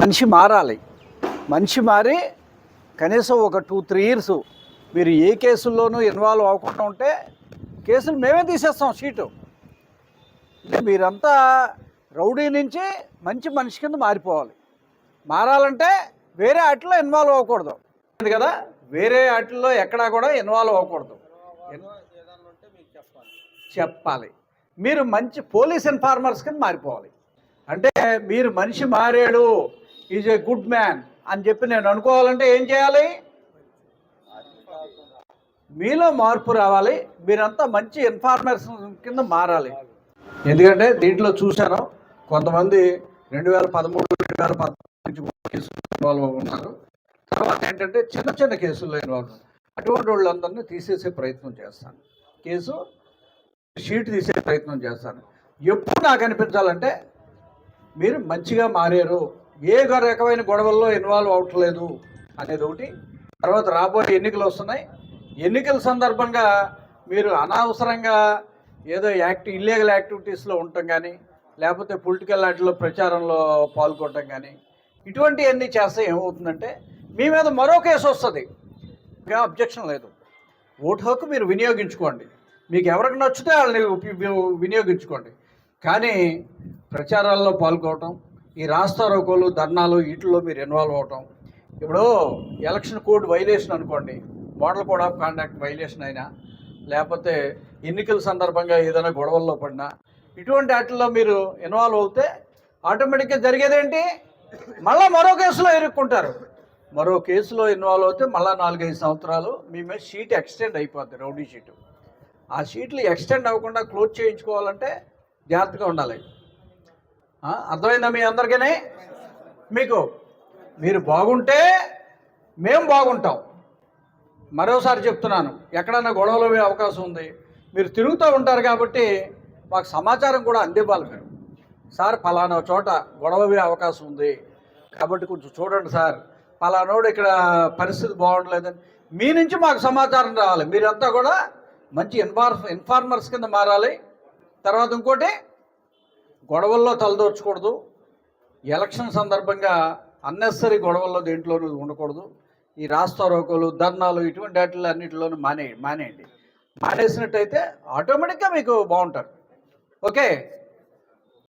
మనిషి మారాలి. మనిషి మారి కనీసం ఒక టూ త్రీ ఇయర్స్ మీరు ఏ కేసుల్లోనూ ఇన్వాల్వ్ అవ్వకుండా ఉంటే కేసులు మేమే తీసేస్తాం సీటు అంటే మీరంతా రౌడీ నుంచి మంచి మనిషి కింద మారిపోవాలి. మారాలంటే వేరే వాటిలో ఇన్వాల్వ్ అవ్వకూడదు. కదా? వేరే వాటిల్లో ఎక్కడా కూడా ఇన్వాల్వ్ అవ్వకూడదు. చెప్పాలి. మీరు మంచి పోలీస్ ఇన్ఫార్మర్స్ కింద మారిపోవాలి. అంటే మీరు మనిషి మారాడు ఈజ్ ఏ గుడ్ మ్యాన్ అని చెప్పి నేను అనుకోవాలంటే ఏం చేయాలి? మీలో మార్పు రావాలి మీరంతా మంచి ఇన్ఫార్మేషన్ కింద మారాలి. ఎందుకంటే దీంట్లో చూశాను కొంతమంది రెండు వేల పదమూడు రెండు వేల పద్నాలుగు కేసులు ఇన్వాల్వ్ ఉన్నారు. తర్వాత ఏంటంటే చిన్న చిన్న కేసుల్లో ఇన్వాల్వ్ అటువంటి వాళ్ళందరినీ తీసేసే ప్రయత్నం చేస్తాను. కేసు షీట్ తీసే ప్రయత్నం చేస్తాను. ఎప్పుడు నాకు అనిపించాలంటే మీరు మంచిగా మారారు ఏ రకమైన గొడవల్లో ఇన్వాల్వ్ అవ్వట్లేదు అనేది ఒకటి. తర్వాత రాబోయే ఎన్నికలు వస్తున్నాయి. ఎన్నికల సందర్భంగా మీరు అనవసరంగా ఏదో యాక్టి ఇల్లీగల్ యాక్టివిటీస్లో ఉండటం కానీ లేకపోతే పొలిటికల్ వాటిలో ప్రచారంలో పాల్గొనటం కానీ ఇటువంటివన్నీ చేస్తే ఏమవుతుందంటే మీ మీద మరో కేసు వస్తుంది. ఇంకా అబ్జెక్షన్ లేదు. ఓటు హక్కు మీరు వినియోగించుకోండి. మీకు ఎవరికి నచ్చితే వాళ్ళని వినియోగించుకోండి. కానీ ప్రచారాల్లో పాల్గొవటం ఈ రాస్తా రోకోలు ధర్నాలు వీటిల్లో మీరు ఇన్వాల్వ్ అవటం. ఇప్పుడు ఎలక్షన్ కోడ్ వైలేషన్ అనుకోండి model code of conduct violation అయినా లేకపోతే ఎన్నికల సందర్భంగా ఏదైనా గొడవల్లో పడినా ఇటువంటి వాటిల్లో మీరు ఇన్వాల్వ్ అవుతే ఆటోమేటిక్గా జరిగేదేంటి? మళ్ళీ మరో కేసులో ఇరుక్కుంటారు. మరో కేసులో ఇన్వాల్వ్ అవుతే మళ్ళీ నాలుగైదు సంవత్సరాలు మీ మీద షీట్ ఎక్స్టెండ్ అయిపోద్ది రౌడీ షీటు. ఆ షీట్లు ఎక్స్టెండ్ అవ్వకుండా క్లోజ్ చేయించుకోవాలంటే జాగ్రత్తగా ఉండాలి. అర్థమైందా మీ అందరికీ మీకు మీరు బాగుంటే మేము బాగుంటాం. మరోసారి చెప్తున్నాను ఎక్కడన్నా గొడవలు అయ్యే అవకాశం ఉంది మీరు తిరుగుతూ ఉంటారు కాబట్టి మాకు సమాచారం కూడా అందివ్వాలి మీరు. సార్ ఫలానా చోట గొడవ అవకాశం ఉంది. కాబట్టి కొంచెం చూడండి సార్ ఫలానోడు ఇక్కడ పరిస్థితి బాగుండలేదని. మీ నుంచి మాకు సమాచారం రావాలి. మీరంతా కూడా మంచి ఇన్ఫార్ ఇన్ఫార్మర్స్ కింద మారాలి. తర్వాత ఇంకోటి గొడవల్లో తలదోర్చకూడదు. ఎలక్షన్ సందర్భంగా అన్నెసరీ గొడవల్లో దేంట్లోనూ ఉండకూడదు. ఈ రాస్తారోకోలు ధర్నాలు ఇటువంటి వాటిలో అన్నింటిలోనూ మానే మానేయండి. మానేసినట్టయితే ఆటోమేటిక్గా మీకు బాగుంటారు. ఓకే?